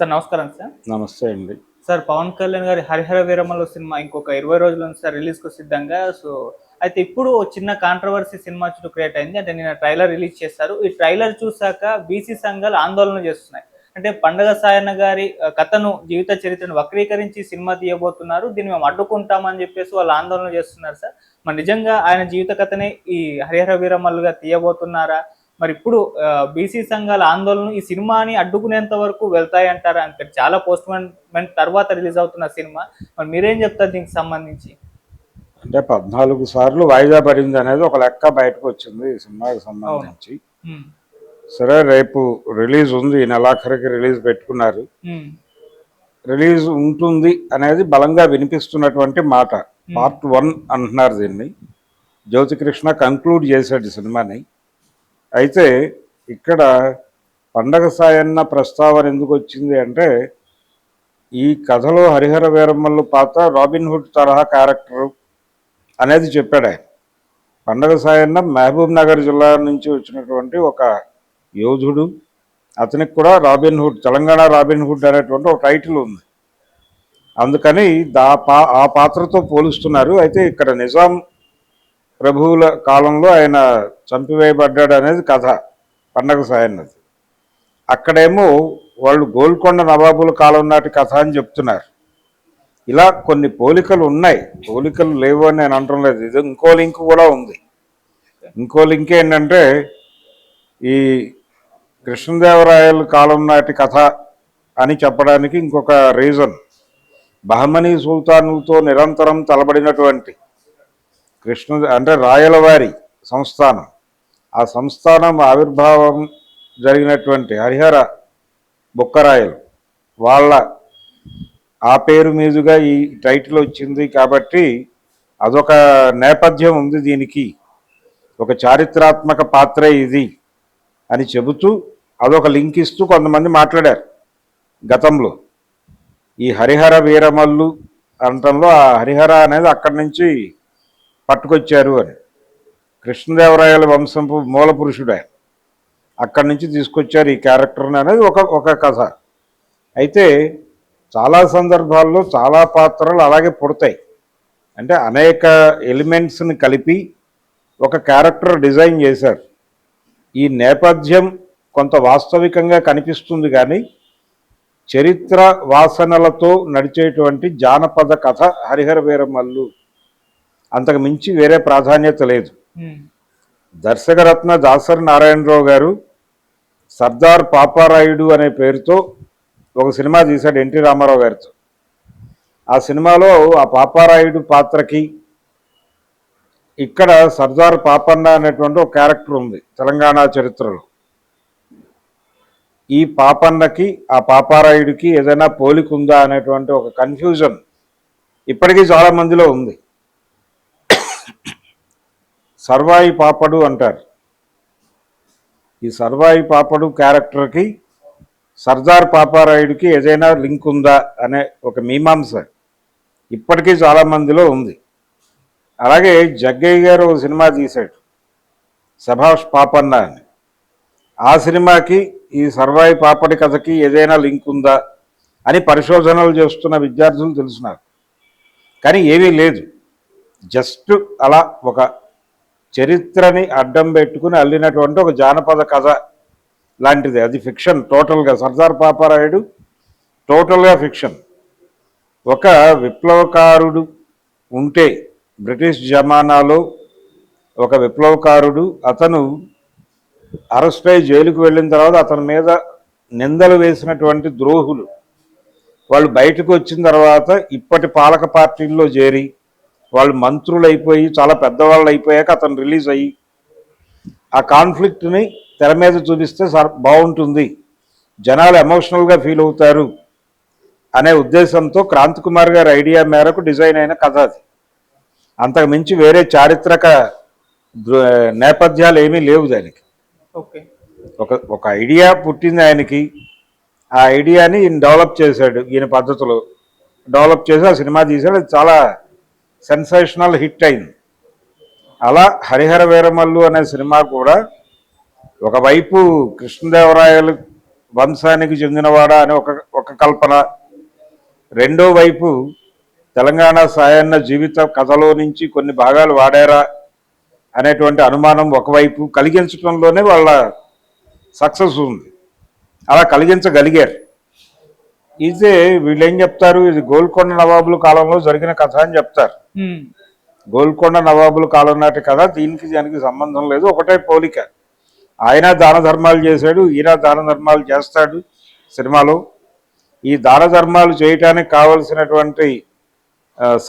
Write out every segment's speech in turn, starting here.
Sir నమస్కారం sir. నమస్తే అండి. సార్ పవన్ కళ్యాణ్ గారి హరిహర వీరమల్లు సినిమా ఇంకొక ఇరవై రోజులు ఉంది సార్ రిలీజ్కు సిద్ధంగా. సో అయితే ఇప్పుడు చిన్న కాంట్రవర్సీ సినిమా చుట్టూ క్రియేట్ అయింది. అంటే నిన్న ట్రైలర్ రిలీజ్ చేశారు. ఈ ట్రైలర్ చూసాక బీసీ సంఘాలు ఆందోళన చేస్తున్నాయి. అంటే పండగ సాయన్న గారి కథను జీవిత చరిత్రను వక్రీకరించి సినిమా తీయబోతున్నారు. దీన్ని మేము అడ్డుకుంటామని చెప్పేసి వాళ్ళు ఆందోళన చేస్తున్నారు సార్. మరి నిజంగా ఆయన జీవిత కథనే ఈ హరిహర వీరమల్లుగా తీయబోతున్నారా? మరి ఇప్పుడు బీసీ సంఘాల ఆందోళన ఈ సినిమాని అడ్డుకునేంత వరకు వెళ్తాయంటారా? అంటే చాలా పోస్ట్ మెంట్ తర్వాత రిలీజ్ అవుతున్న సినిమా. మరి మీరేం చెప్తారు దీనికి సంబంధించి? అంటే పద్నాలుగు సార్లు వాయిదా పడింది అనేది ఒక లెక్క బయటకు వచ్చింది ఈ సినిమాకి సంబంధించి. సరే రేపు రిలీజ్ ఉంది ఈ నెలాఖరికి రిలీజ్ పెట్టుకున్నారు. రిలీజ్ ఉంటుంది అనేది బలంగా వినిపిస్తున్నటువంటి మాట. పార్ట్ వన్ అంటున్నారు దీన్ని. జ్యోతికృష్ణ కంక్లూడ్ చేశాడు ఈ సినిమాని. అయితే ఇక్కడ పండగ సాయన్న ప్రస్తావన ఎందుకు వచ్చింది అంటే ఈ కథలో హరిహర వీరమ్మల్లు పాత్ర రాబిన్ హుడ్ తరహా క్యారెక్టర్ అనేది చెప్పాడు ఆయన. పండగ సాయన్న మహబూబ్ నగర్ జిల్లా నుంచి వచ్చినటువంటి ఒక యోధుడు అతనికి కూడా Robin Hood Telangana Robin Hood అనేటువంటి ఒక టైటిల్ ఉంది. అందుకని దా పా ఆ పాత్రతో పోలుస్తున్నారు. అయితే ఇక్కడ నిజాం ప్రభువుల కాలంలో ఆయన చంపివేయబడ్డాడు అనేది కథ పండగ సాయన్నది అక్కడేమో వాళ్ళు గోల్కొండ నవాబుల కాలం నాటి కథ అని చెప్తున్నారు. ఇలా కొన్ని పోలికలు ఉన్నాయి. పోలికలు లేవు అని నేను అనడం లేదు. ఇది ఇంకో లింక్ కూడా ఉంది. ఇంకో లింక్ ఏంటంటే ఈ కృష్ణదేవరాయల కాలం నాటి కథ అని చెప్పడానికి ఇంకొక రీజన్. బహమనీ సుల్తానులతో నిరంతరం తలబడినటువంటి కృష్ణ అంటే రాయలవారి సంస్థానం. ఆ సంస్థానం ఆవిర్భావం జరిగినటువంటి హరిహర బొక్కరాయలు. వాళ్ళ ఆ పేరు మీదుగా ఈ టైటిల్ వచ్చింది కాబట్టి అదొక నేపథ్యం ఉంది దీనికి. ఒక చారిత్రాత్మక పాత్రే ఇది అని చెబుతూ అదొక లింక్ ఇస్తూ కొంతమంది మాట్లాడారు గతంలో. ఈ హరిహర వీరమల్లు అనటంలో ఆ హరిహర అనేది అక్కడి నుంచి పట్టుకొచ్చారు అని. కృష్ణదేవరాయల వంశంపు మూల పురుషుడు ఆయన. అక్కడి నుంచి తీసుకొచ్చారు ఈ క్యారెక్టర్ని అనేది ఒక ఒక కథ. అయితే చాలా సందర్భాల్లో చాలా పాత్రలు అలాగే పుడతాయి. అంటే అనేక ఎలిమెంట్స్ని కలిపి ఒక క్యారెక్టర్ డిజైన్ చేశారు. ఈ నేపథ్యం కొంత వాస్తవికంగా కనిపిస్తుంది కానీ చరిత్ర వాసనలతో నడిచేటువంటి జానపద కథ హరిహర వీరమల్లు అంతకు మించి వేరే ప్రాధాన్యత లేదు. దర్శకరత్న దాసరి నారాయణరావు గారు సర్దార్ పాపారాయుడు అనే పేరుతో ఒక సినిమా తీశాడు ఎన్టీ రామారావు గారితో. ఆ సినిమాలో ఆ పాపారాయుడు పాత్రకి ఇక్కడ సర్దార్ పాపన్న అనేటువంటి ఒక క్యారెక్టర్ ఉంది తెలంగాణ చరిత్రలో. ఈ పాపన్నకి ఆ పాపారాయుడికి ఏదైనా పోలిక ఉందా అనేటువంటి ఒక కన్ఫ్యూజన్ ఇప్పటికీ చాలా మందిలో ఉంది. సర్వాయి పాపడు అంటారు. ఈ సర్వాయి పాపడు క్యారెక్టర్కి సర్దార్ పాపారాయుడికి ఏదైనా లింక్ ఉందా అనే ఒక మీమాంస ఇప్పటికీ చాలా మందిలో ఉంది. అలాగే జగ్గయ్య గారు ఒక సినిమా తీశాడు సభాష్ పాపన్న అని. ఆ సినిమాకి ఈ సర్వాయి పాపడి కథకి ఏదైనా లింక్ ఉందా అని పరిశోధనలు చేస్తున్న విద్యార్థులు తెలుసున్నారు. కానీ ఏమీ లేదు. జస్ట్ అలా ఒక చరిత్రని అడ్డం పెట్టుకుని అల్లినటువంటి ఒక జానపద కథ లాంటిది. అది ఫిక్షన్ టోటల్గా సర్దార్ పాపారాయుడు టోటల్గా ఫిక్షన్ ఒక విప్లవకారుడు ఉంటే బ్రిటిష్ జమానాలో ఒక విప్లవకారుడు అతను అరెస్ట్ అయి జైలుకు వెళ్ళిన తర్వాత అతని మీద నిందలు వేసినటువంటి ద్రోహులు. వాళ్ళు బయటకు వచ్చిన తర్వాత ఇప్పటి పాలక పార్టీల్లో చేరి వాళ్ళు మంత్రులు అయిపోయి చాలా పెద్దవాళ్ళు అయిపోయాక అతను రిలీజ్ అయ్యి ఆ కాన్ఫ్లిక్ట్ని తెర మీద చూపిస్తే సర్ బాగుంటుంది. జనాలు ఎమోషనల్గా ఫీల్ అవుతారు అనే ఉద్దేశంతో క్రాంతి కుమార్ గారి ఐడియా మేరకు డిజైన్ అయిన కథ అది. అంతకు మించి వేరే చారిత్రక నేపథ్యాలు ఏమీ లేవు దానికి. ఓకే. ఒక ఒక ఐడియా పుట్టింది ఆయనకి. ఆ ఐడియాని ఈయన డెవలప్ చేశాడు ఈయన పద్ధతిలో. డెవలప్ చేసి ఆ సినిమా తీశాడు. అది చాలా సెన్సేషనల్ హిట్ అయింది. అలా హరిహర వీరమల్లు అనే సినిమా కూడా ఒకవైపు కృష్ణదేవరాయలు వంశానికి చెందినవాడా అని ఒక ఒక కల్పన. రెండో వైపు తెలంగాణ సాయన్న జీవిత కథలో నుంచి కొన్ని భాగాలు వాడారా అనేటువంటి అనుమానం ఒకవైపు కలిగించడంలోనే వాళ్ళ సక్సెస్ ఉంది. అలా కలిగించగలిగారు. ఇదే వీళ్ళు ఏం చెప్తారు? ఇది గోల్కొండ నవాబుల కాలంలో జరిగిన కథ అని చెప్తారు. గోల్కొండ నవాబుల కాలం నాటి కథ దీనికి దానికి సంబంధం లేదు. ఒకటే పోలిక. ఆయన దాన ధర్మాలు చేశాడు ఈయన దాన ధర్మాలు చేస్తాడు సినిమాలో. ఈ దాన ధర్మాలు చేయటానికి కావలసినటువంటి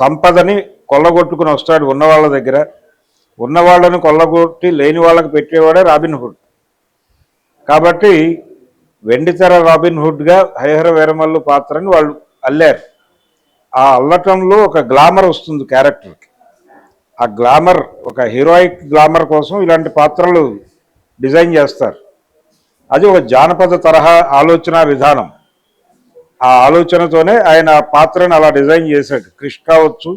సంపదని కొల్లగొట్టుకుని వస్తాడు ఉన్న వాళ్ళ దగ్గర. ఉన్న వాళ్ళని కొల్లగొట్టి లేని వాళ్ళకి పెట్టేవాడే రాబిన్ హుడ్. కాబట్టి వెండితెర రాబిన్ హుడ్గా హరిహర వీరమల్లు పాత్రని వాళ్ళు అల్లారు. ఆ అల్లటంలో ఒక గ్లామర్ వస్తుంది క్యారెక్టర్కి ఆ గ్లామర్ ఒక హీరోయిక్ గ్లామర్ కోసం ఇలాంటి పాత్రలు డిజైన్ చేస్తారు. అది ఒక జానపద తరహా ఆలోచన విధానం. ఆ ఆలోచనతోనే ఆయన ఆ పాత్రను అలా డిజైన్ చేశాడు. క్రిష్ కావచ్చు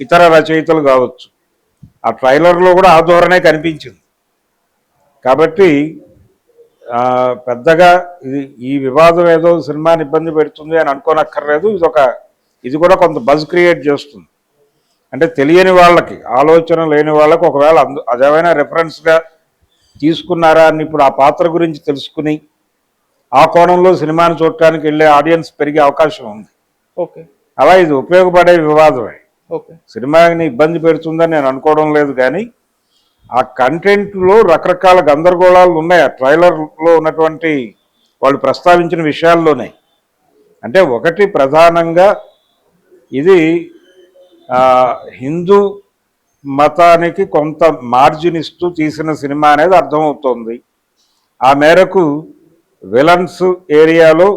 ఇతర రచయితలు కావచ్చు. ఆ ట్రైలర్లో కూడా ఆ ధోరణే కనిపించింది. కాబట్టి పెద్దగా ఇది ఈ వివాదం ఏదో సినిమాని ఇబ్బంది పెడుతుంది అని అనుకోనక్కర్లేదు. ఇది ఒక ఇది కూడా కొంత బజ్ క్రియేట్ చేస్తుంది. అంటే తెలియని వాళ్ళకి ఆలోచన లేని వాళ్ళకి ఒకవేళ అందు అదేమైనా రెఫరెన్స్గా తీసుకున్నారా అని ఇప్పుడు ఆ పాత్ర గురించి తెలుసుకుని ఆ కోణంలో సినిమాని చూడటానికి వెళ్ళే ఆడియన్స్ పెరిగే అవకాశం ఉంది. ఓకే. అలా ఇది ఉపయోగపడే వివాదమే. ఓకే. సినిమాని ఇబ్బంది పెడుతుందని నేను అనుకోవడం లేదు కానీ ఆ కంటెంట్లో రకరకాల గందరగోళాలు ఉన్నాయి. ఆ ట్రైలర్లో ఉన్నటువంటి వాళ్ళు ప్రస్తావించిన విషయాల్లోనే. అంటే ఒకటి ప్రధానంగా ఇది హిందూ మతానికి కొంత మార్జిన్ ఇస్తూ తీసిన సినిమా అనేది అర్థమవుతోంది. ఆ మేరకు విలన్స్ ఏరియాలో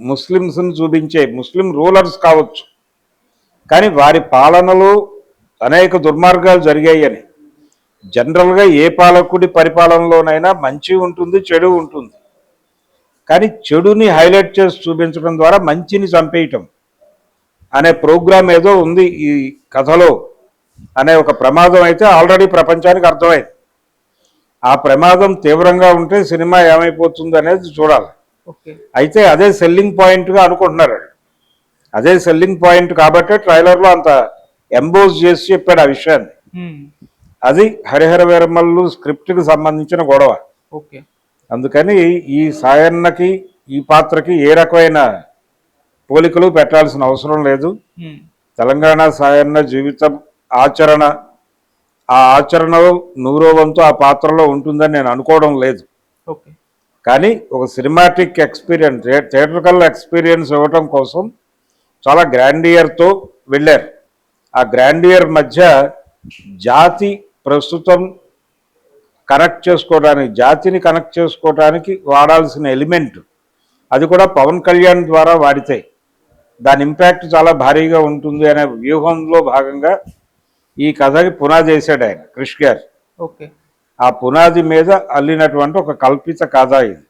ముస్లిమ్స్ని చూపించే ముస్లిం రూలర్స్ కావచ్చు. కానీ వారి పాలనలో అనేక దుర్మార్గాలు జరిగాయని జనరల్గా ఏ పాలకుడి పరిపాలనలోనైనా మంచి ఉంటుంది చెడు ఉంటుంది. కానీ చెడుని హైలైట్ చేసి చూపించడం ద్వారా మంచిని చంపేయటం అనే ప్రోగ్రామ్ ఏదో ఉంది ఈ కథలో అనే ఒక ప్రమాదం అయితే ఆల్రెడీ ప్రపంచానికి అర్థమైంది. ఆ ప్రమాదం తీవ్రంగా ఉంటే సినిమా ఏమైపోతుంది అనేది చూడాలి. అయితే అదే సెల్లింగ్ పాయింట్గా అనుకుంటున్నారు. అదే సెల్లింగ్ పాయింట్ కాబట్టే ట్రైలర్లో అంత ఎంబోజ్ చేసి చెప్పాడు ఆ విషయాన్ని. అది హరిహర వీరమల్లు స్క్రిప్ట్కి సంబంధించిన గొడవ. ఓకే. అందుకని ఈ సాయన్నకి ఈ పాత్రకి ఏ రకమైన పోలికలు పెట్టాల్సిన అవసరం లేదు. తెలంగాణ సాయన్న జీవితం ఆచరణ ఆ ఆచరణలో నూరో వంతు ఆ పాత్రలో ఉంటుందని నేను అనుకోవడం లేదు. కానీ ఒక సినిమాటిక్ ఎక్స్పీరియన్స్ థియేటర్కల్ ఎక్స్పీరియన్స్ ఇవ్వటం కోసం చాలా గ్రాండియర్తో వెళ్ళారు. ఆ గ్రాండియర్ మధ్య జాతి ప్రస్తుతం కనెక్ట్ చేసుకోవడానికి జాతిని కనెక్ట్ చేసుకోవడానికి వాడాల్సిన ఎలిమెంట్ అది కూడా పవన్ కళ్యాణ్ ద్వారా వాడితే. దాని ఇంపాక్ట్ చాలా భారీగా ఉంటుంది అనే వ్యూహంలో భాగంగా ఈ కథకి పునాది వేశాడు ఆయన క్రిష్ గారు. ఓకే. ఆ పునాది మీద అల్లినటువంటి ఒక కల్పిత కథ ఇది.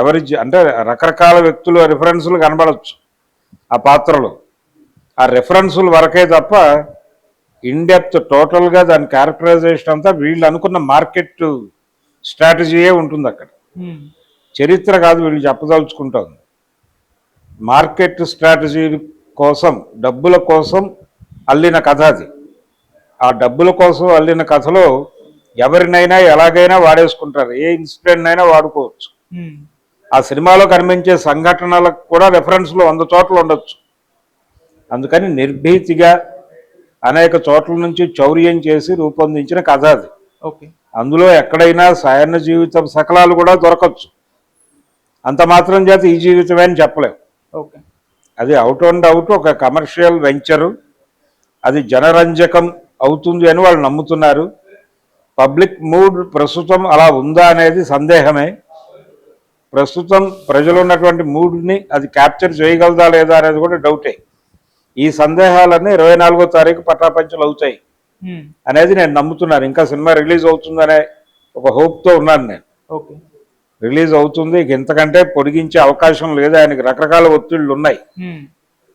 ఎవరి అంటే రకరకాల వ్యక్తులు రిఫరెన్సులు కనబడవచ్చు ఆ పాత్రలో. ఆ రెఫరెన్సుల వరకే తప్ప ఇన్డెప్త్ టోటల్గా దాని క్యారెక్టరైజేషన్ అంతా వీళ్ళు అనుకున్న మార్కెట్ స్ట్రాటజీయే ఉంటుంది అక్కడ. చరిత్ర కాదు వీళ్ళు చెప్పదలుచుకుంటుంది మార్కెట్ స్ట్రాటజీ కోసం డబ్బుల కోసం అల్లిన కథ అది. ఆ డబ్బుల కోసం అల్లిన కథలో ఎవరినైనా ఎలాగైనా వాడేసుకుంటారు. ఏ ఇన్సిడెంట్ అయినా వాడుకోవచ్చు. ఆ సినిమాలో కనిపించే సంఘటనలకు కూడా రెఫరెన్స్లు వంద చోట్ల ఉండొచ్చు. అందుకని నిర్భీతిగా అనేక చోట్ల నుంచి చౌర్యం చేసి రూపొందించిన కథ అది. అందులో ఎక్కడైనా సాయన్న జీవితం సకలాలు కూడా దొరకచ్చు. అంత మాత్రం చేత ఈ జీవితమే అని చెప్పలేం. ఓకే. అది అవుట్ అండ్ అవుట్ ఒక కమర్షియల్ వెంచరు. అది జనరంజకం అవుతుంది అని వాళ్ళు నమ్ముతున్నారు. పబ్లిక్ మూడ్ ప్రస్తుతం అలా ఉందా అనేది సందేహమే. ప్రస్తుతం ప్రజలు ఉన్నటువంటి మూడ్ని అది క్యాప్చర్ చేయగలదా లేదా అనేది కూడా డౌటే. ఈ సందేహాలన్నీ ఇరవై నాలుగో తారీఖు పటాపంచలు అవుతాయి. అనేది నేను నమ్ముతున్నాను. ఇంకా సినిమా రిలీజ్ అవుతుందనే ఒక హోప్తో ఉన్నాను నేను. రిలీజ్ అవుతుంది. ఇంతకంటే పొడిగించే అవకాశం లేదు. ఆయనకి రకరకాల ఒత్తిళ్ళు ఉన్నాయి.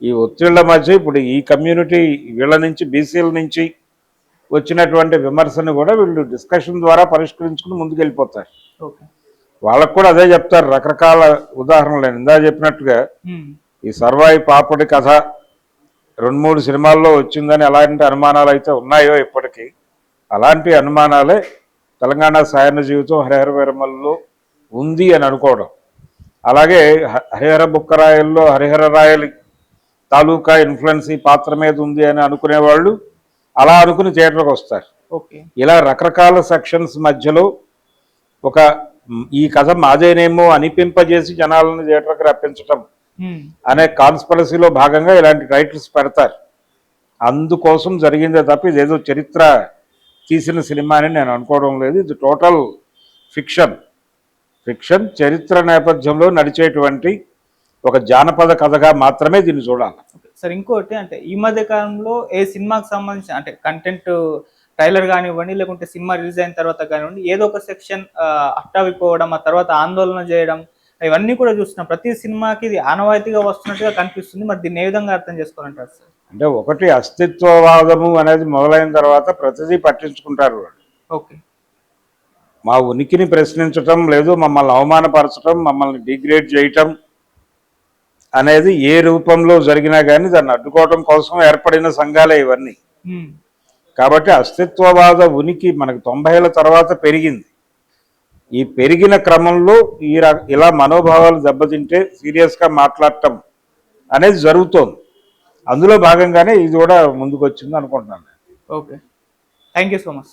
ఈ ఒత్తిళ్ళ మధ్య ఇప్పుడు ఈ కమ్యూనిటీ వీళ్ళ నుంచి బీసీల నుంచి వచ్చినటువంటి విమర్శను కూడా వీళ్ళు డిస్కషన్ ద్వారా పరిష్కరించుకుని ముందుకెళ్ళిపోతారు. వాళ్ళకు కూడా అదే చెప్తారు. రకరకాల ఉదాహరణలు. నేను ఇందా చెప్పినట్టుగా ఈ సర్వాయి పాపడి కథ రెండు మూడు సినిమాల్లో వచ్చిందని ఎలాంటి అనుమానాలు అయితే ఉన్నాయో ఇప్పటికీ అలాంటి అనుమానాలే తెలంగాణ సాయన జీవితం హరిహర వీరమల్లో ఉంది అని అనుకోవడం. అలాగే హరిహర బుక్కరాయల్లో హరిహర రాయలి తాలూకా ఇన్ఫ్లుయెన్స్ ఈ పాత్ర మీద ఉంది అని అనుకునే వాళ్ళు అలా అనుకుని థియేటర్కి వస్తారు. ఓకే. ఇలా రకరకాల సెక్షన్స్ మధ్యలో ఒక ఈ కథ మాదేనేమో అనిపింపజేసి జనాలను థియేటర్కి రప్పించటం అనే కాన్స్పరసీలో భాగంగా ఇలాంటి టైటిల్స్ పెడతారు. అందుకోసం జరిగిందే తప్ప ఇదేదో చరిత్ర తీసిన సినిమా అని నేను అనుకోవడం లేదు. ఇది టోటల్ ఫిక్షన్ ఫిక్షన్ చరిత్ర నేపథ్యంలో నడిచేటువంటి ఒక జానపద కథగా మాత్రమే దీన్ని చూడాలి. సార్ ఇంకోటి అంటే ఈ మధ్య కాలంలో ఏ సినిమాకి సంబంధించి అంటే కంటెంట్ ట్రైలర్ కానివ్వండి లేకుంటే సినిమా రిలీజ్ అయిన తర్వాత కానివ్వండి ఏదో ఒక సెక్షన్ అట్టవిపోవడం ఆ తర్వాత ఆందోళన చేయడం ఇవన్నీ కూడా చూస్తున్నాం. ప్రతి సినిమాకి ఇది ఆనవాయితీగా వస్తున్నట్టుగా కనిపిస్తుంది. మరి దీన్ని ఏ విధంగా అర్థం చేసుకోవాలంటారు సార్? అంటే ఒకటి అస్తిత్వవాదము అనేది మొదలైన తర్వాత ప్రతిదీ పట్టించుకుంటారు ఓకే. మా ఉనికిని ప్రశ్నించటం లేదు మమ్మల్ని అవమానపరచటం మమ్మల్ని డిగ్రేడ్ చేయటం అనేది ఏ రూపంలో జరిగినా కానీ దాన్ని అడ్డుకోవడం కోసం ఏర్పడిన సంఘాలే ఇవన్నీ. కాబట్టి అస్తిత్వవాద ఉనికి మనకు తొంభైల తర్వాత పెరిగింది. ఈ పెరిగిన క్రమంలో ఈ ఇలా మనోభావాలు దెబ్బతింటే సీరియస్గా మాట్లాడటం అనేది జరుగుతోంది. అందులో భాగంగానే ఇది కూడా ముందుకు వచ్చింది అనుకుంటున్నాను okay thank you so much